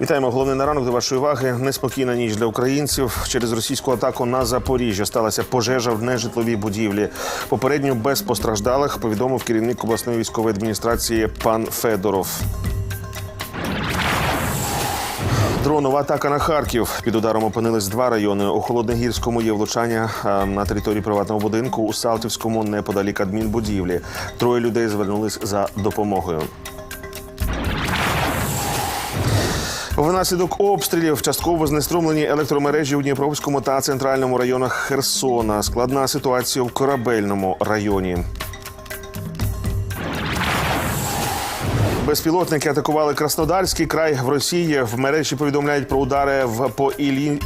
Вітаємо головний на ранок до вашої уваги. Неспокійна ніч для українців. Через російську атаку на Запоріжжя сталася пожежа в нежитловій будівлі. Попередньо без постраждалих повідомив керівник обласної військової адміністрації пан Федоров. Дронова атака на Харків. Під ударом опинились два райони. У Холодногірському є влучання на території приватного будинку. У Салтівському неподалік адмінбудівлі. Троє людей звернулись за допомогою. Внаслідок обстрілів частково знеструмлені електромережі у Дніпровському та центральному районах Херсона. Складна ситуація в корабельному районі. Безпілотники атакували Краснодарський край в Росії. В мережі повідомляють про удари в по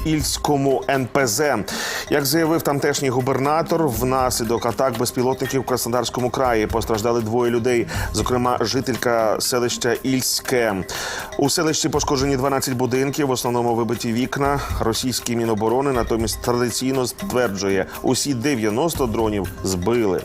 Ільському НПЗ. Як заявив тамтешній губернатор, внаслідок атак безпілотників в Краснодарському краї постраждали двоє людей, зокрема жителька селища Ільське. У селищі пошкоджені 12 будинків, в основному вибиті вікна. Російські міноборони натомість традиційно стверджує, усі 90 дронів збили.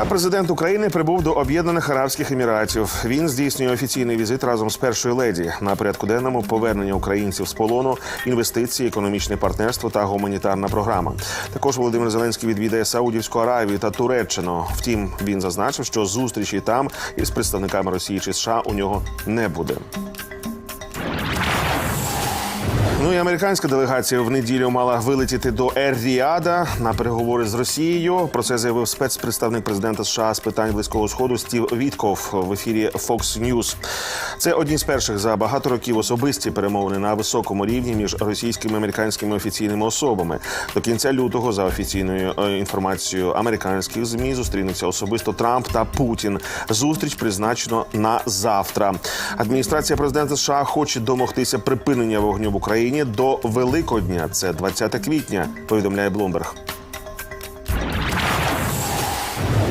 А президент України прибув до Об'єднаних Арабських Еміратів. Він здійснює офіційний візит разом з першою леді на порядку денному повернення українців з полону, інвестиції, економічне партнерство та гуманітарна програма. Також Володимир Зеленський відвідає Саудівську Аравію та Туреччину. Втім, він зазначив, що зустрічі там із представниками Росії чи США у нього не буде. Ну і американська делегація в неділю мала вилетіти до Ер-Ріада на переговори з Росією. Про це заявив спецпредставник президента США з питань близького сходу Стів Вітков в ефірі Fox News. Це одні з перших за багато років особисті перемовини на високому рівні між російськими і американськими офіційними особами. До кінця лютого, за офіційною е, інформацією американських змі, зустрінуться особисто Трамп та Путін. Зустріч призначено на завтра. Адміністрація президента США хоче домогтися припинення вогню в Україні до Великодня. Це 20 квітня. Повідомляє Блумберг.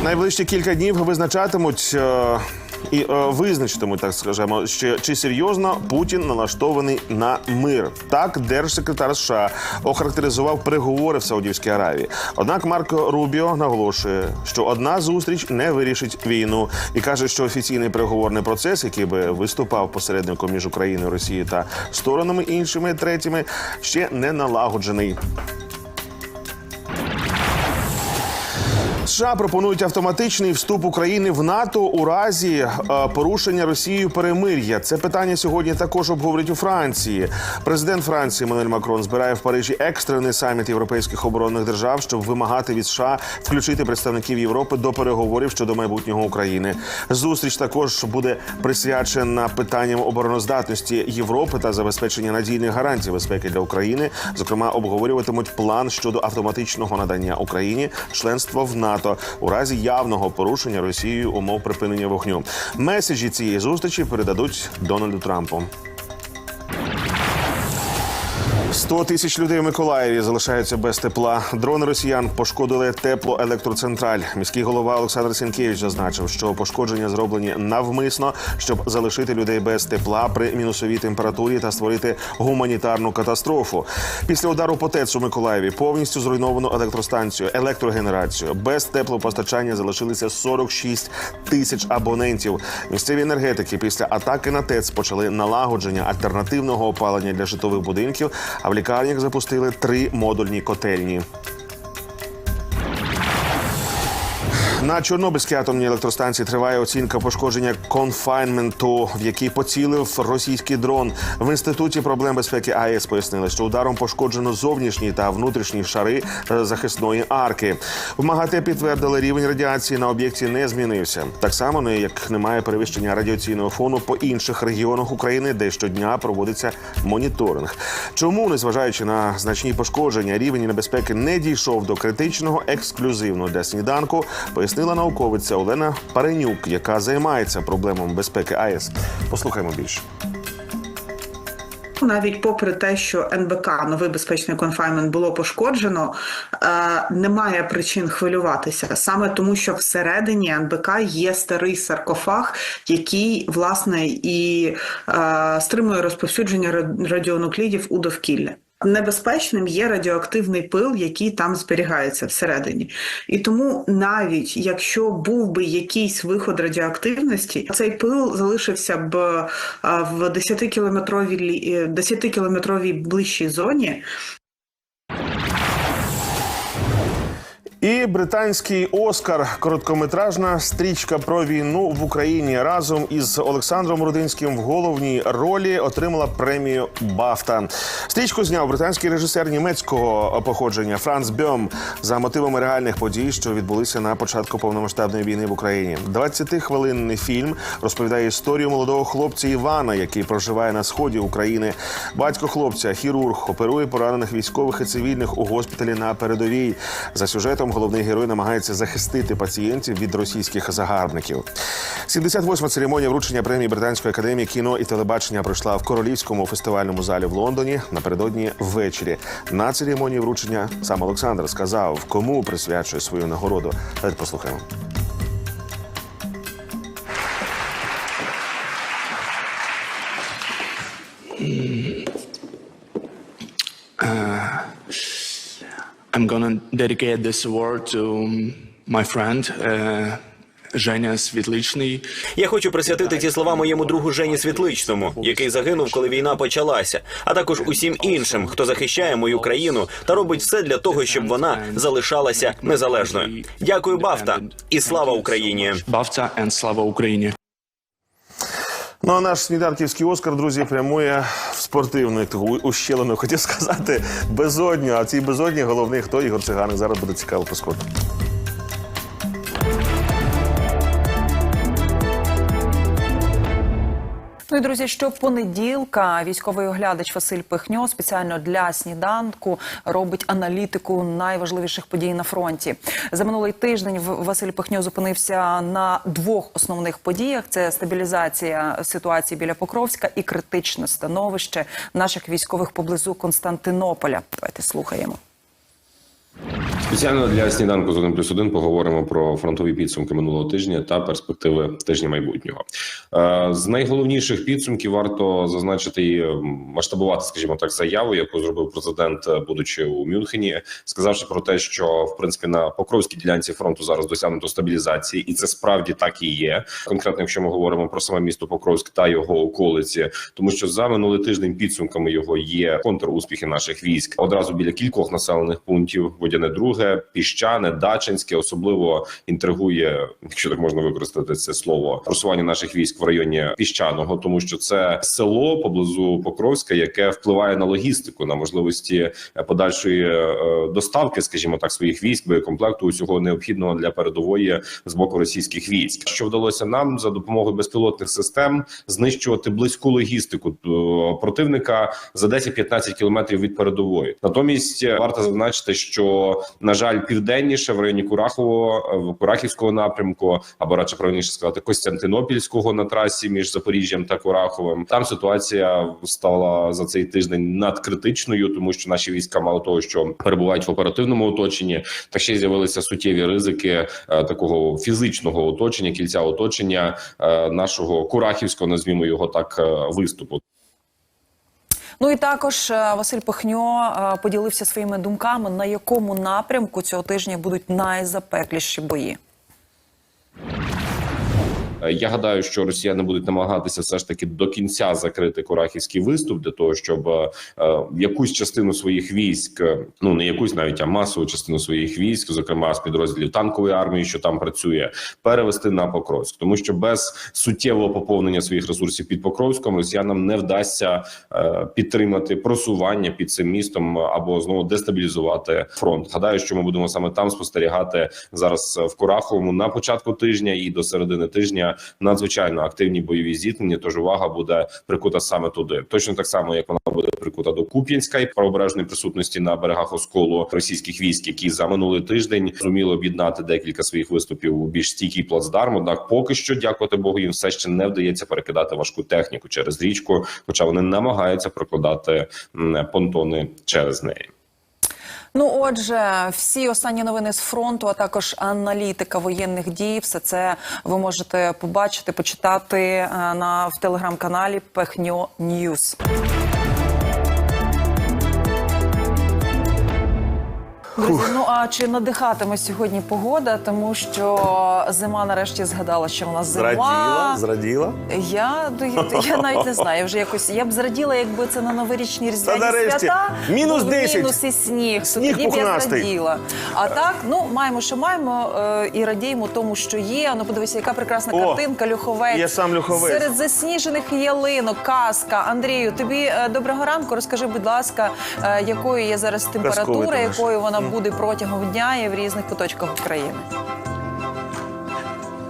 Найближчі кілька днів визначатимуть. І е, визначитимуть, так скажемо, що чи серйозно Путін налаштований на мир. Так, держсекретар США охарактеризував переговори в Саудівській Аравії. Однак Марко Рубіо наголошує, що одна зустріч не вирішить війну і каже, що офіційний переговорний процес, який би виступав посередником між Україною, Росією та сторонами іншими третіми, ще не налагоджений. США пропонують автоматичний вступ України в НАТО у разі е, порушення Росією перемир'я. Це питання сьогодні також обговорять у Франції. Президент Франції Мануель Макрон збирає в Парижі екстрений саміт європейських оборонних держав, щоб вимагати від США включити представників Європи до переговорів щодо майбутнього України. Зустріч також буде присвячена питанням обороноздатності Європи та забезпечення надійних гарантій безпеки для України. Зокрема, обговорюватимуть план щодо автоматичного надання Україні членства в НАТО у разі явного порушення Росією умов припинення вогню. Меседжі цієї зустрічі передадуть Дональду Трампу. 100 тисяч людей в Миколаєві залишаються без тепла. Дрони росіян пошкодили теплоелектроцентраль. Міський голова Олександр Сінкевич зазначив, що пошкодження зроблені навмисно, щоб залишити людей без тепла при мінусовій температурі та створити гуманітарну катастрофу. Після удару по ТЕЦ у Миколаєві повністю зруйновано електростанцію, електрогенерацію. Без теплопостачання залишилися 46 тисяч абонентів. Місцеві енергетики після атаки на ТЕЦ почали налагодження альтернативного опалення для житлових будинків. А в лікарнях запустили три модульні котельні. На Чорнобильській атомній електростанції триває оцінка пошкодження конфайнменту, в який поцілив російський дрон. В інституті проблем безпеки АЕС пояснили, що ударом пошкоджено зовнішні та внутрішні шари е, захисної арки. В МАГАТЕ підтвердили, рівень радіації на об'єкті не змінився. Так само не як немає перевищення радіаційного фону по інших регіонах України, де щодня проводиться моніторинг. Чому, незважаючи на значні пошкодження, рівень небезпеки не дійшов до критичного ексклюзивно для сніданку, пояснила науковиця Олена Паренюк, яка займається проблемами безпеки АЕС. Послухаймо більше. Навіть попри те, що НБК новий безпечний конфайнмент було пошкоджено, е, немає причин хвилюватися саме тому, що всередині НБК є старий саркофаг, який власне і е, стримує розповсюдження ра- радіонуклідів у довкілля. Небезпечним є радіоактивний пил, який там зберігається всередині. І тому навіть якщо був би якийсь виход радіоактивності, цей пил залишився б е, в 10-кілометровій 10-кілометровій ближчій зоні, І британський Оскар короткометражна стрічка про війну в Україні разом із Олександром Рудинським в головній ролі отримала премію Бафта. Стрічку зняв британський режисер німецького походження Франц Бьом за мотивами реальних подій, що відбулися на початку повномасштабної війни в Україні. 20-хвилинний фільм розповідає історію молодого хлопця Івана, який проживає на сході України. Батько хлопця, хірург, оперує поранених військових і цивільних у госпіталі на передовій. За сюжетом головний герой намагається захистити пацієнтів від російських загарбників. 78-ма церемонія вручення премії Британської академії кіно і телебачення пройшла в королівському фестивальному залі в Лондоні напередодні ввечері. На церемонії вручення сам Олександр сказав, кому присвячує свою нагороду. Давайте послухаємо. I'm dedicate this award to my friend uh, Женя Світличний. Я хочу присвятити ці слова моєму другу Жені Світличному, який загинув, коли війна почалася, а також усім іншим, хто захищає мою країну та робить все для того, щоб вона залишалася незалежною. Дякую, Бафта, і слава Україні! Бавта and слава Україні. Ну а наш сніданківський Оскар, друзі, прямує в спортивну як таку ущелину, хотів сказати, безодню. А цій безодні головний хто Ігор Циганик. Зараз буде цікаво поскотно. Ну і друзі, щопонеділка військовий оглядач Василь Пихньо спеціально для сніданку робить аналітику найважливіших подій на фронті. За минулий тиждень Василь Пихньо зупинився на двох основних подіях: це стабілізація ситуації біля Покровська і критичне становище наших військових поблизу Константинополя. Давайте слухаємо. Спеціально для сніданку з 1 плюс 1 поговоримо про фронтові підсумки минулого тижня та перспективи тижня майбутнього. Е, З найголовніших підсумків варто зазначити і масштабувати, скажімо так, заяву, яку зробив президент, е, будучи у Мюнхені, сказавши про те, що в принципі на покровській ділянці фронту зараз досягнуто стабілізації, і це справді так і є. Конкретно, якщо ми говоримо про саме місто Покровськ та його околиці, тому що за минулий тиждень підсумками його є контруспіхи наших військ одразу біля кількох населених пунктів. Водяне друге, піщане, дачинське особливо інтригує, якщо так можна використати це слово, просування наших військ в районі піщаного, тому що це село поблизу Покровська, яке впливає на логістику, на можливості е, подальшої е, доставки, скажімо так, своїх військ, боєкомплекту усього необхідного для передової з боку російських військ. Що вдалося нам за допомогою безпілотних систем знищувати близьку логістику е, противника за 10-15 кілометрів від передової. Натомість варто зазначити, що на жаль, південніше в районі Курахово, в Курахівського напрямку, або радше правильніше сказати, Костянтинопільського на трасі між Запоріжжям та Кураховим. Там ситуація стала за цей тиждень надкритичною, тому що наші війська, мало того, що перебувають в оперативному оточенні, та ще з'явилися суттєві ризики е, такого фізичного оточення, кільця оточення е, нашого Курахівського, назвімо його так, е, виступу. Ну і також е, Василь Пихньо е, поділився своїми думками, на якому напрямку цього тижня будуть найзапекліші бої. Е, Я гадаю, що росіяни будуть намагатися все ж таки до кінця закрити Курахівський виступ для того, щоб е, е, якусь частину своїх військ, ну не якусь навіть а масову частину своїх військ, зокрема з підрозділів танкової армії, що там працює, перевести на Покровськ, тому що без суттєвого поповнення своїх ресурсів під Покровськом росіянам не вдасться підтримати просування під цим містом або знову дестабілізувати фронт. Гадаю, що ми будемо саме там спостерігати зараз в Кураховому на початку тижня і до середини тижня надзвичайно активні бойові зіткнення. Тож увага буде прикута саме туди. Точно так само, як вона буде прикута до Куп'янська і правобережної присутності на берегах осколу російських військ, які за минулий тиждень зуміли об'єднати декілька своїх виступів у більш стійкий плацдарм. Однак, поки що, дякувати Богу, їм все ще не вдається перекидати важку техніку через річку, хоча вони намагаються прокладати понтони через неї. Ну, отже, всі останні новини з фронту, а також аналітика воєнних дій, все це ви можете побачити, почитати е, на в телеграм-каналі Пехньо Ньюс. Друзі, ну а чи надихатиме сьогодні погода? Тому що зима нарешті згадала, що в нас зима. Зраділа, зраділа. Я, я навіть не знаю. Вже якось я б зраділа, якби це на новорічні різдвяні нарешті. свята. Мінус 10. Мінус і сніг. Сніг Тоді б я зраділа. А так, ну маємо, що маємо, е, і радіємо тому, що є. Ну подивися, яка прекрасна О, картинка, Люховець. є сам Люховець. Серед засніжених ялинок, казка. Андрію, тобі е, доброго ранку. Розкажи, будь ласка, е, якою є зараз температура, якою вона буде протягом дня і в різних куточках України.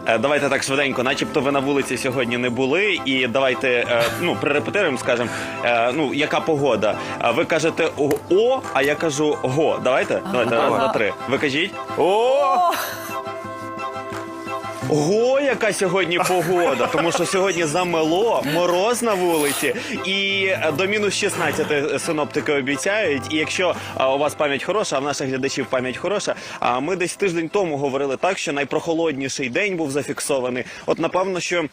Е, Давайте так швиденько, начебто ви на вулиці сьогодні не були, і давайте е, ну прирепетируємо, скажемо, е, ну яка погода. Ви кажете о, о, а я кажу го. Давайте, давайте раз, два, три. Ви кажіть. О! Го, яка сьогодні погода, тому що сьогодні замело, мороз на вулиці, і е, до мінус 16 синоптики обіцяють. І якщо е, у вас пам'ять хороша, а в наших глядачів пам'ять хороша, а ми десь тиждень тому говорили так, що найпрохолодніший день був зафіксований. От напевно, що.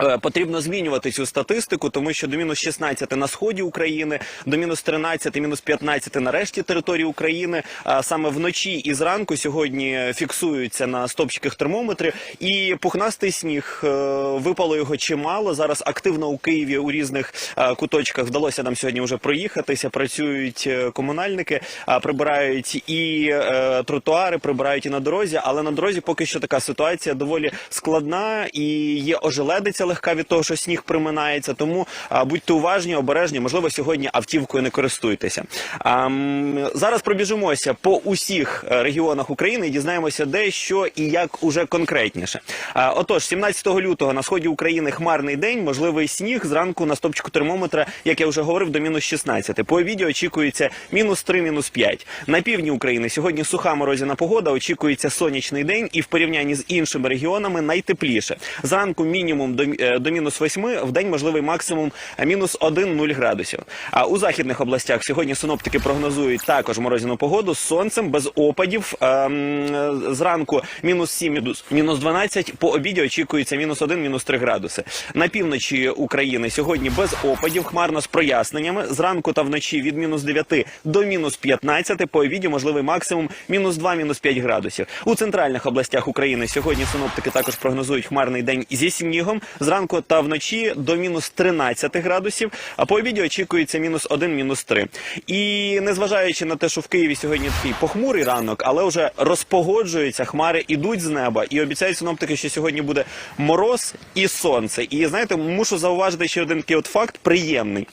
Е, Потрібно змінювати цю статистику, тому що до мінус 16 на сході України, до мінус 13, мінус 15 на решті території України. А саме вночі і зранку сьогодні фіксуються на стопчиках термометрів. І пухнастий сніг е, випало його чимало. Зараз активно у Києві у різних е, куточках вдалося нам сьогодні вже проїхатися. Працюють е, комунальники, прибирають і е, тротуари, прибирають і на дорозі. Але на дорозі поки що така ситуація доволі складна і є ожеледиця легка від того, що сніг приминається. Тому будьте уважні, обережні. Можливо, сьогодні автівкою не користуйтеся. Зараз пробіжимося по усіх е, регіонах України і дізнаємося, де що і як уже конкретніше. Отож, 17 лютого на сході України хмарний день, можливий сніг зранку на стопчику термометра, як я вже говорив, до мінус 16. По обіді очікується мінус 3, мінус 5. На півдні України сьогодні суха морозяна погода. Очікується сонячний день, і в порівнянні з іншими регіонами найтепліше. Зранку мінімум до, до мінус 8, в день можливий максимум е, мінус 1-0 градусів. А у західних областях сьогодні синоптики прогнозують також морозяну погоду з сонцем, без опадів. Ем, е, зранку мінус 7, мінус- мінус 12, по обіді очікується мінус 1, мінус 3 градуси. На півночі України сьогодні без опадів, хмарно з проясненнями. Зранку та вночі від мінус 9 до мінус 15, по обіді можливий максимум мінус 2, мінус 5 градусів. У центральних областях України сьогодні синоптики також прогнозують хмарний день зі снігом. Зранку та вночі до мінус 13 градусів, а по обіді очікується мінус 1, мінус 3. І незважаючи на те, що в Києві сьогодні такий похмурий ранок, але вже розпогоджуються, хмари ідуть з неба і обіцяють синоптики, що сьогодні буде мороз і сонце. І знаєте, мушу зауважити ще один такий от факт приємний.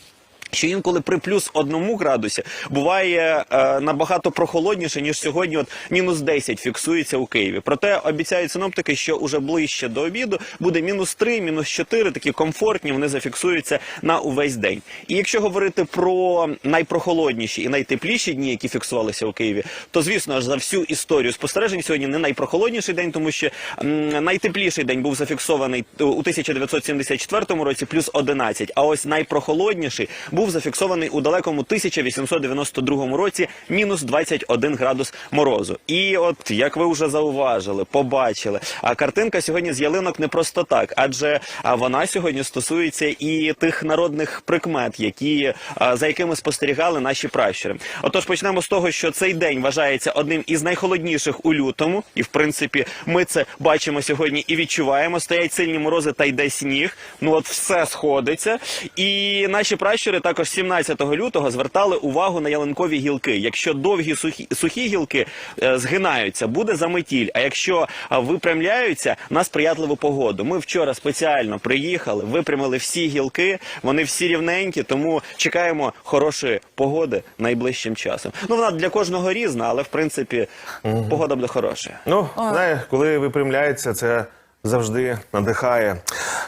Що інколи при плюс одному градусі буває е, набагато прохолодніше ніж сьогодні. От мінус 10 фіксується у Києві. Проте обіцяють синоптики, що уже ближче до обіду буде мінус 3, мінус 4, такі комфортні. Вони зафіксуються на увесь день. І якщо говорити про найпрохолодніші і найтепліші дні, які фіксувалися у Києві, то звісно ж за всю історію спостережень сьогодні не найпрохолодніший день, тому що м, найтепліший день був зафіксований у 1974 році, плюс 11, А ось найпрохолодніший був зафіксований у далекому 1892 році, мінус 21 градус морозу. І от як ви вже зауважили, побачили, а картинка сьогодні з ялинок не просто так, адже вона сьогодні стосується і тих народних прикмет, які за якими спостерігали наші пращури. Отож, почнемо з того, що цей день вважається одним із найхолодніших у лютому, і в принципі ми це бачимо сьогодні і відчуваємо. Стоять сильні морози та йде сніг. Ну от все сходиться. І наші пращури також 17 лютого звертали увагу на ялинкові гілки. Якщо довгі сухі, сухі гілки е, згинаються, буде заметіль. А якщо а, випрямляються на сприятливу погоду. Ми вчора спеціально приїхали, випрямили всі гілки. Вони всі рівненькі, тому чекаємо хорошої погоди найближчим часом. Ну вона для кожного різна, але в принципі погода буде хороша. Ну, знаєш, коли випрямляється, це завжди надихає.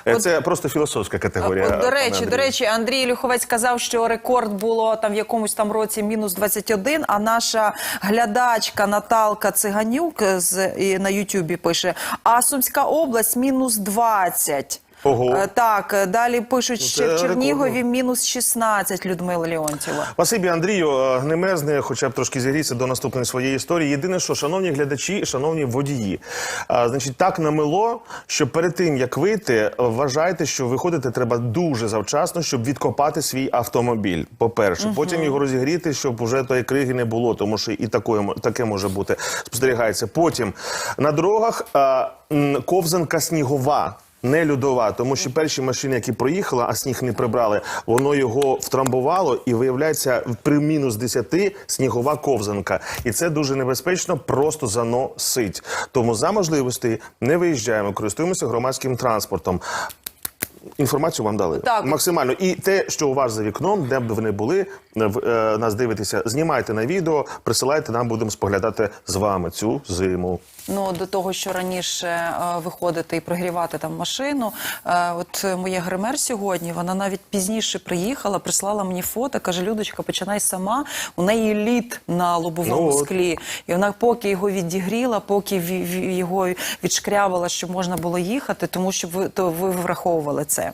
Е, Це просто філософська категорія. От, до речі, до речі, Андрій Люховець сказав, що рекорд було там в якомусь там році мінус 21, а наша глядачка Наталка Циганюк з і на Ютубі пише: а Сумська область мінус 20. Ого. Е, Так, е, далі пишуть Ну, ще в Чернігові рекордно. мінус 16 Людмила Леонтьєва. Спасибі, Андрію. Е, Не мерзне, хоча б трошки зігріться до наступної своєї історії. Єдине, що, шановні глядачі, шановні водії, а, значить, так намило, що перед тим як вийти, е, вважайте, що виходити треба дуже завчасно, щоб відкопати свій автомобіль. По-перше, потім його розігріти, щоб уже тої криги не було, тому що і такої таке може бути. Спостерігається. Потім на дорогах а, м, ковзанка снігова. Не льодова, тому що перші машини, які проїхали, а сніг не прибрали, воно його втрамбувало і виявляється при мінус 10 снігова ковзанка. І це дуже небезпечно, просто заносить. Тому за можливості не виїжджаємо, користуємося громадським транспортом. Інформацію вам дали Так. максимально. І те, що у вас за вікном, де б ви не були, е, в- е, нас дивитеся, знімайте на відео, присилайте, нам будемо споглядати з вами цю зиму. Ну до того, що раніше е, виходити і прогрівати там машину. Е, от моя гример сьогодні, вона навіть пізніше приїхала, прислала мені фото, каже: Людочка, починай сама. У неї лід на лобовому Ну от. склі, і вона поки його відігріла, поки ві- ві- його відшкрябала, щоб можна було їхати, тому що ви то ви враховували це.